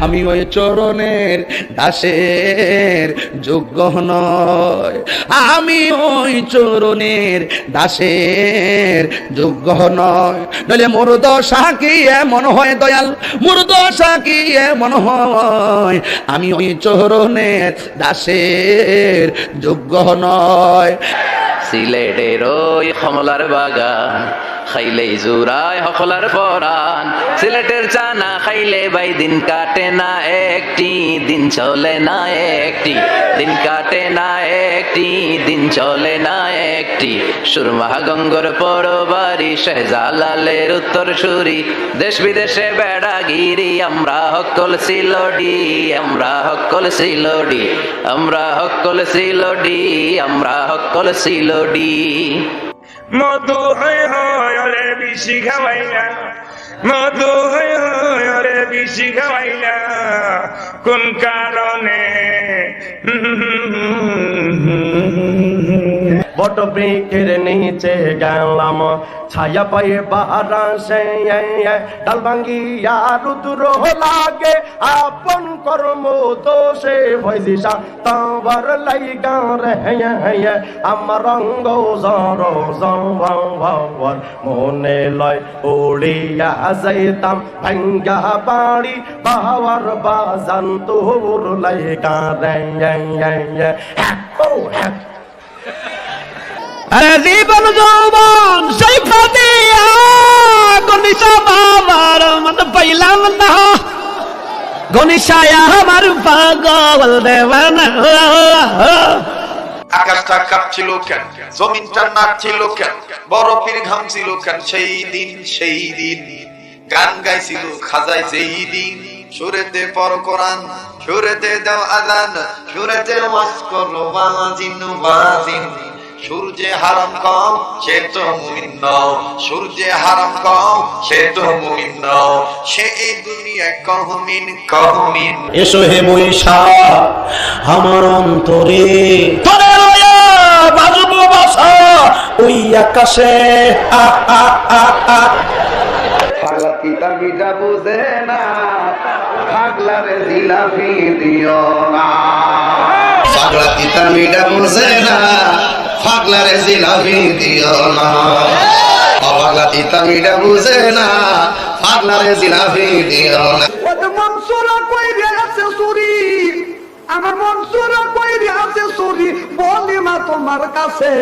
আমি ওই চরণের দাসের যোগ্য নয় আমি ওই চরণের দাসের যোগ্য নয় নইলে মোর দশা কি এমন হয় দয়াল? মোর দশা কি এমন হয়? আমি ওই চরণের দাসের যোগ্য নয় সিলেটের ওই কমলার বাগান খাইলেই জুরায় হকলার পরান সিলেটের চানা খাইলে ভাই দিন কাটে না একটি, দিন চলে না একটি। দিন কাটে না একটি, দিন চলে না একটি। সুরমা গঙ্গর পরবারি, শেহজালালের উত্তর সুরি দেশ বিদেশে বেড়াগিরি, আমরা হকল সিলডি, আমরা হকল সিলডি, আমরা হকল সিলডি, আমরা হকল সিলডি। মধু হয় হয় রে বেশি খাওয়াইলা মধু হয় হয় রে বেশি খাওয়াইলা কোন কারণে? বট বৃক্ষের নিচে গেলাম। ছায়া পায়ে বারাসে ডাল ভাঙ্গিয়া রুদ্র লাগে। আপন কর্ম দোষে ভৈদিশা তাবার লাইগা রে আমার রঙ্গ জর জর মনে লয় উড়িয়া যাইতাম। ভাঙ্গা বাড়ি বাবার বাজান তোর লাইগা রে হ্যাঁ হ্যাঁ। আরে জীবন যৌবন, সেই ফাতিয়া গনিশা বাবার, মন পাইলাম না। গনিশায়া আমার পাগল দেওয়ানা। আকাশটা কাঁপছিল কেন? জমিনটা নাচছিল কেন? বরফের ঘাম ছিল কেন? সেই দিন সেই দিন। গান গাইছিল খাজাই যেই দিন। সুরেতে পর কোরআন, সুরেতে দাও আজান সুরেতে ওয়াজ করো বাজিন বাজিন। সূর্যে হারাম কম সে তো মুমিন নও। সূর্যে হারাম কম সে তো মুমিন নও। সে এই দুনিয়ায় কহমিন কহমিন। এসো হে বৈশা আমার অন্তরে। তোরে লয়া বাজবো বাসা ওই আকাশে। পাগলা পিতা বিটা বুঝে না পাগলারে জিলাপি দিও না। পাগলা তিতা মিঠা বুঝে না পাগলারে জিলাপি দিও না। পাগলা তিতা মিঠা বুঝে না পাগলারে জিলাপি দিও না। মনসুরা আছে আমার মনসুরা আছে চুরি বলি মা তোমার কাছে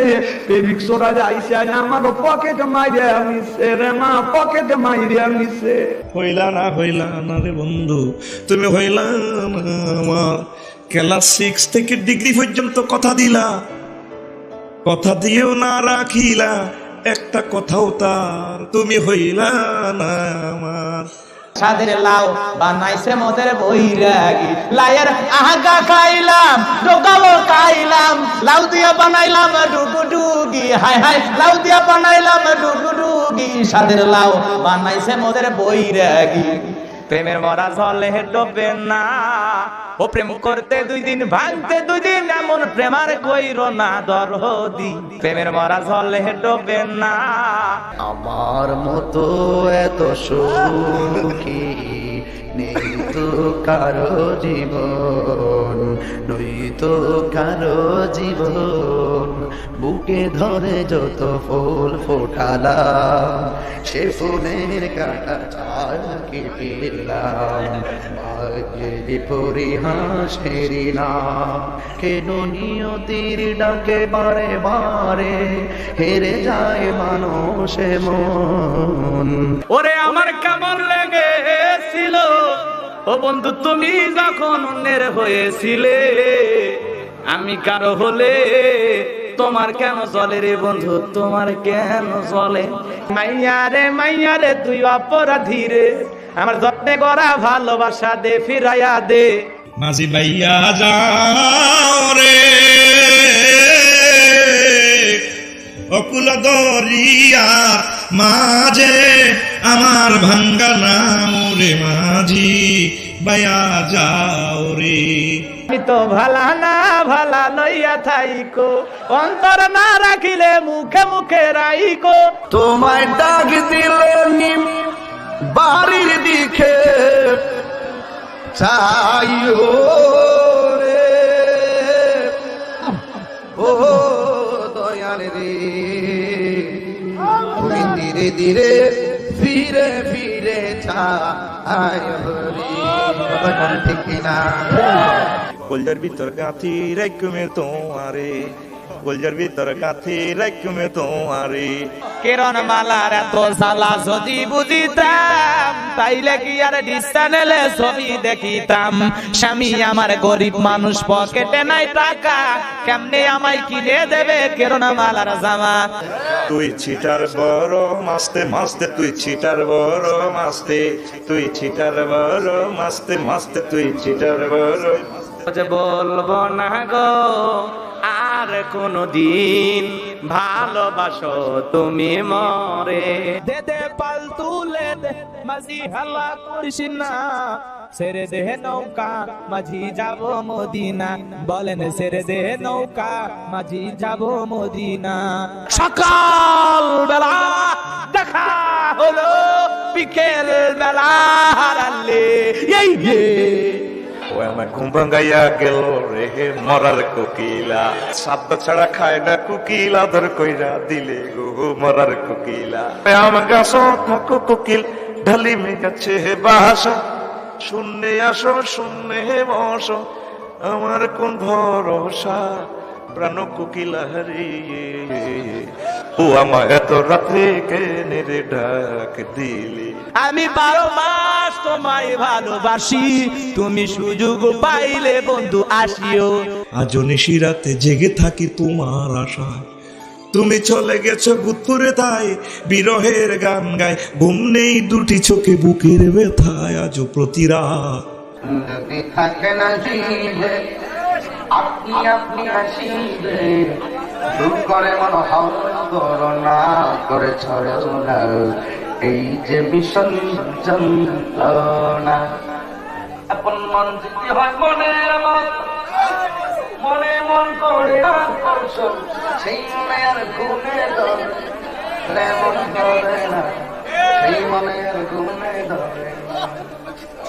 পেরিক সোরা যাইছে আমার পকেট মাইরে আনিছে রে মা পকেট মাইরে আনিছে। হইলা না হইলা না রে বন্ধু তুমি হইলা না আমার। ক্লাস সিক্স থেকে ডিগ্রি পর্যন্ত কথা দিলা। কথা দিয়েও না রাখিলা, একটা কথাও তার তুমি হইলা না আমার। সাদের লাউ বানাইছে মোদের বৈরাগী। লাইয়ের আহাগা খাইলাম ডোকাবো খাইলাম, লাউ দিয়া বানাইলাম ডুগু ডুগি হাই হাই লাউ দিয়া বানাইলাম ডুগু ডুগি সাদের লাউ বানাইছে মোদের বৈরাগী। প্রেমের মরা জলে ডোবে না। ও প্রেম করতে দুই দিন ভাঙতে দুই দিন এমন প্রেমার কইর না দরদি। প্রেমের মরা জলে ডোবে না। আমার মতো এত সুখী নেই তো কারও জীবন নই তো কারও জীবন। বুকে ধরে যত ফুল ফোটালাম, সে ফুলের কাটা চাল কেটেলাম। ভাগ্যের পরিহাসেরি না কেন নিয়তির ডাকে বারে বারে হেরে যায় মানুষ মন। ওরে আমার কেমন লেগেছিল ও বন্ধু, তুমি যখন অন্যের হয়েছিলে, আমি কারও হলে তোমার কেন চলে রে বন্ধু, তোমার কেন চলে মাইয়া রে মাইয়া রে, তুই অপরাধী রে। আমার যত্নে করা ভালোবাসা দে, ফিরাইয়া দে। মাঝি ভাইয়া, যাও রে। অকুল দরিয়া মাঝে আমার ভাঙ্গা নাম রে মাঝি ভাইয়া যাও রে। আমি তো ভালা না ভালা লইয়া থাইকো অন্তর না রাখিলে মুখে মুখে রাইকো। তোমায় ডাক দিলে নিম বাড়ির দিকে চাই রে। ও দয়াল রে ধীরে ধীরে ফিরে চাই রে ঠিক কিনা। কলজার ভিতর গাঁথি রাইকুমে তোমারে কলজার ভিতর গাঁথি রাইকুমে তোমারে। কিরণ মালার এত সালা যদি বুঝিতাম, তাইলে কি আর ডিসচানেলে ছবি দেখিতাম? স্বামী আমার গরিব মানুষ, পকেটে নাই টাকা, কেমনে আমায় কিনে দেবে কিরণ মালার জামা? তুই ছিটার বড় মাস্তে মাস্তে তুই ছিটার বড় মাস্তে তুই ছিটার বড় মাস্তে মাস্তে তুই ছিটার বড় যে বলব না গো আর কোনো দিন ভালোবাসো তুমি মরে। দে দে পাল তুলে দে মাঝি হাল্লা করিস না। ছেড়ে দে নৌকা মাঝি যাব মদিনা। বলেন ছেড়ে দে নৌকা মাঝি যাব মদিনা। সকাল বেলা দেখা হলো বিকেল বেলা হারালে। এই ঘুম গাইয়া গেল রেহে মরার কোকিলা। শব্দ ছাড়া খায় না কোকিলা ধর কইরা দিলে গো মরার কোকিলা। এ আমার গাছ, থাকো কোকিল, ঢালি মে গেছে বাসা। শূন্যে আসো, শূন্যে বস। আমার কোন ভরসা? প্রাণ কোকিলা ও আমার এত রাত্রে কেনে রে ডাক দিলি। আমি বারো মাস তোমায় ভালোবাসি তুমি সুযোগ পাইলে বন্ধু আসিও। আজ নিশিরাতে জেগে থাকি তোমার আশায়। তুমি চলে গেছো গুত্তুরে তাই বিরহের গান গায়। ঘুম নেই দুটি চোখে বুকের ব্যথায় আজ প্রতিরা থাকে না জিবে আপনি আপনি আসিবে দূর করে মন করোনা করে ছড়ো এই যে ভীষণ যন্ত্রণা। আপন মন যদি হয় মনের মত, মনে মন করে সেই মনে আর ঘুমে ধরে মন ধরে না। সেই মনে আর ঘুমে ধরে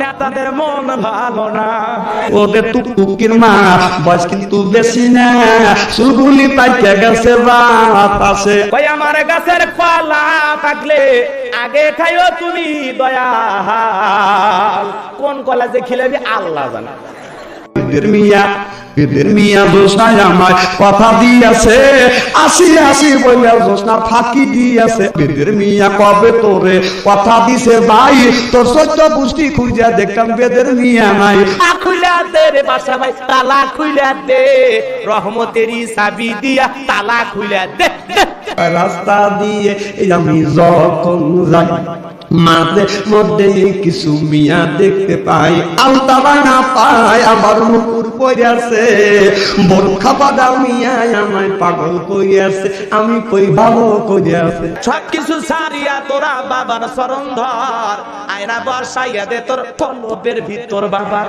নেতাদের মন ভালো না। ওদের টুকটুকির মা বয়স কিন্তু বেশি না। সুগুলি পাইতে গেছে বাতাসে ওই আমার গাছের পালা থাকলে আগে খাইও তুমি দয়া কোন কলেজে খেলে আল্লাহ জানে। মিয়া, বেদের মিয়া জোসনায় আমায় কথা দিয়েছে। আসি আসি বইয়া জোসনা ফাঁকি দিয়েছে। বেদের মিয়া, কবে তোরে কথা দিছে ভাই? তোর সত্য পুষ্টি খুঁজা দেখতাম বেদের মিয়া নাই। খুইলা দে রে বাসা ভাই, তালা খুইলা দে। রহমতেরি চাবি দিয়া তালা খুইলা দে। রাস্তা দিয়ে আমি যখন যাই, মাঝে মধ্যে কিছু মিয়া দেখতে পাই। আলতা বানা পাই আবার নুপুর পড়িয়াছে বোরখা বাদা মিয়া আমায় পাগল করিয়াছে আমি কই ভালো করিয়াছে সব কিছু সারিয়া তোরা বাবার চরণ ধর। আয়না বর্ষাইয়া দে তোর পলবের ভিতর বাবার।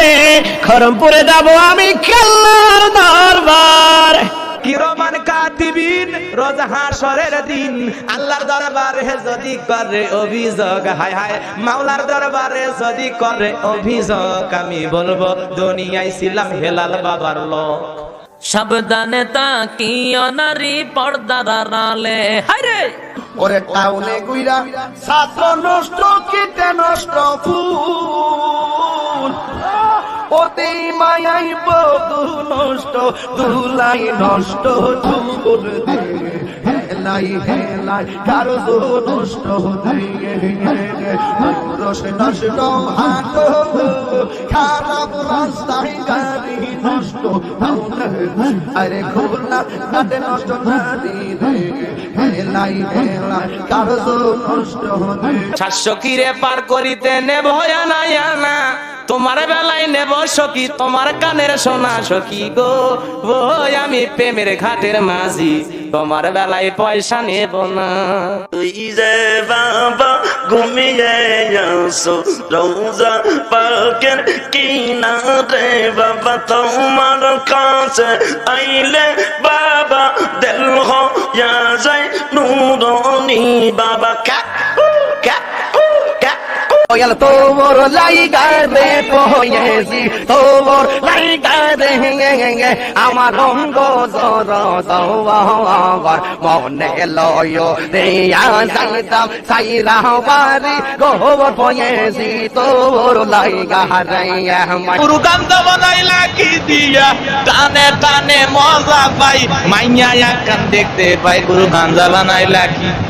দে খরমপুরে যাব আমি খেলার দরবার। কিরমান কাতিবিন রোজ হাসরের দিন। আল্লাহর দরবারে যদি করে অভিযোগ হায় হায় মাওলার দরবারে যদি করে অভিযোগ আমি বলব দুনিয়ায় ছিলাম হেলাল বাবার লোক। সাবধানে তাকিও নারী পর্দার আড়ালে। হায়রে ওরে টাউনে গুইরা ছাত্র নষ্ট কিতে নষ্ট ফুল। ওতে মায়াই বধু নষ্ট দুলাই নষ্ট দে হেলাই হেলাই, কারও নষ্ট রস নষ্ট হাট খারাপ রাস্তায় গাড়ি নষ্ট, আরে খোলা গাড়ি নষ্ট গাড়ি রে। হেলাই কারও পার করিতে না তোমার বেলায় নেব সখী, তোমার কানের সোনা সখী গো। ওই আমি প্রেমের ঘাটের মাঝি, তোমার বেলায় পয়সা নেব না। তুই যে বাবা ঘুমিয়ে আসো রোজা পাকের কিনারে বাবা, তোমার কাছে আইলে বাবা, দিল হইয়া যায় নুরনি বাবা, কা Oye, তোমর লাইগা দে পয়েছি তোমর লাইগা দে আমার অঙ্গ জর দওয়ার মনে লয় দেয়া যাইতাম সাইরা বাড়ি গোবর পয়েছি তোমর লাইগা রে আমার। গুরু গান্ধ বানাইলা কি দিয়া টানে টানে মজা পাই মাইয়া কান দেখতে পাই গুরু গাঞ্জা বানাইলা কি চমচম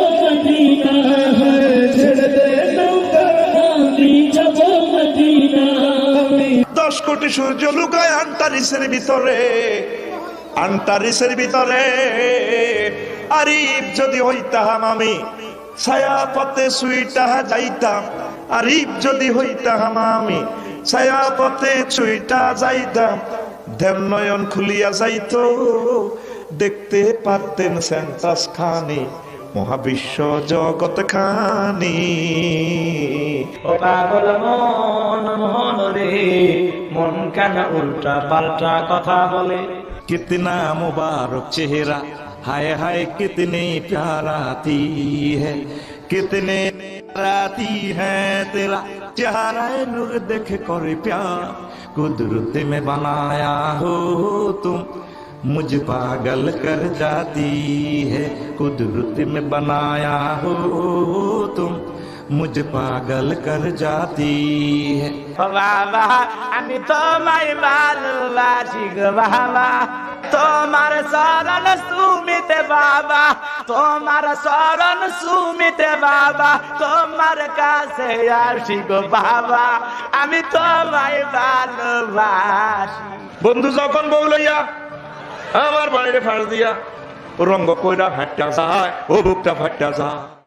কোটি সূর্য লুকায় আন্টারিসের ভিতরে আন্টারিসের ভিতরে, আরিফ যদি হইতাম আমি ছায়া পথে সুইটা যাইতাম, আরিফ যদি হইতাম আমি ছায়া পথে সুইটা যাইতাম ধ্যান নয়ন খুলিয়া যাইতো, দেখতে পারতেন সেন্টাস খানি। মহাবিশ্ব জগত খানি পাগল মন মন রে মন কেন উল্টা পাল্টা কথা বলে? কিতনা মুবারক চেহারা হায় হায় কিতনি প্যারাতি হে কিতনে রাতি হ্যাঁ চেহারা নূর দেখে করে প্যার কুদরতি মে বানায়া হো তুম। मुझ पागल कर जाती है कुदरत में बनाया हो तुम मुझ पागल कर जाती है ও বাবা আমি তোমায় ভালোবাসি গো বাবা তোমার শরণ সুমিতে বাবা তোমার শরণ সুমিতে বাবা তোমার কাছে আসি গো বাবা আমি তোমায় ভালোবাসি বন্ধু যখন বউ লইয়া আমার বাইরে ফাঁস দিয়া রঙ্গ কইরা ফাটটা যায় ও বুকটা ফাটটা যায়।